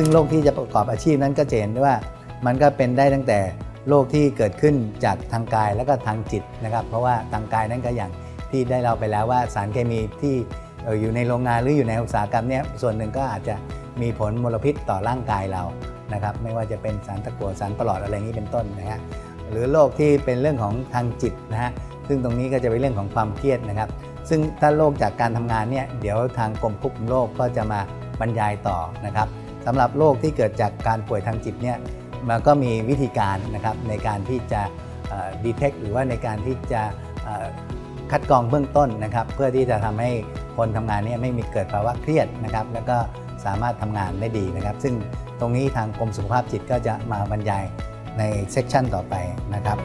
ึ่งโรคที่จะประกอบอาชีพนั้นก็จะเห็นได้ว่า มันก็เป็นได้ตั้งแต่โรคที่เกิดขึ้นจากทางกายแล้วก็ทางจิตนะครับ เพราะว่าทางกายนั้นก็อย่างที่ได้เราไปแล้วว่าสารเคมีที่อยู่ในโรงงานหรืออยู่ในอุตสาหกรรมเนี่ยส่วนหนึ่งก็อาจจะมีผลมลพิษต่อร่างกายเรานะครับ ไม่ว่าจะเป็นสารตะกั่วสารปลอดอะไรอย่างนี้เป็นต้นนะฮะหรือโรคที่เป็นเรื่องของทางจิตนะฮะซึ่งตรงนี้ก็จะเป็นเรื่องของความเครียดนะครับ ซึ่งถ้าโรคจากการทำงานเนี่ยเดี๋ยวทางกรมควบคุมโรคก็จะมาบรรยายต่อนะครับ สำหรับโรคที่เกิดจากการป่วยทางจิตเนี่ยมันก็มีวิธีการนะครับในการที่จะดีเทคหรือว่าในการที่จะคัดกรองเบื้องต้นนะครับ เพื่อที่จะทำให้คนทำงานเนี่ยไม่มีเกิดภาวะเครียดนะครับ แล้วก็สามารถทำงานได้ดีนะครับ ซึ่งตรงนี้ทางกรมสุขภาพจิตก็จะมาบรรยายในเซกชันต่อไปนะครับ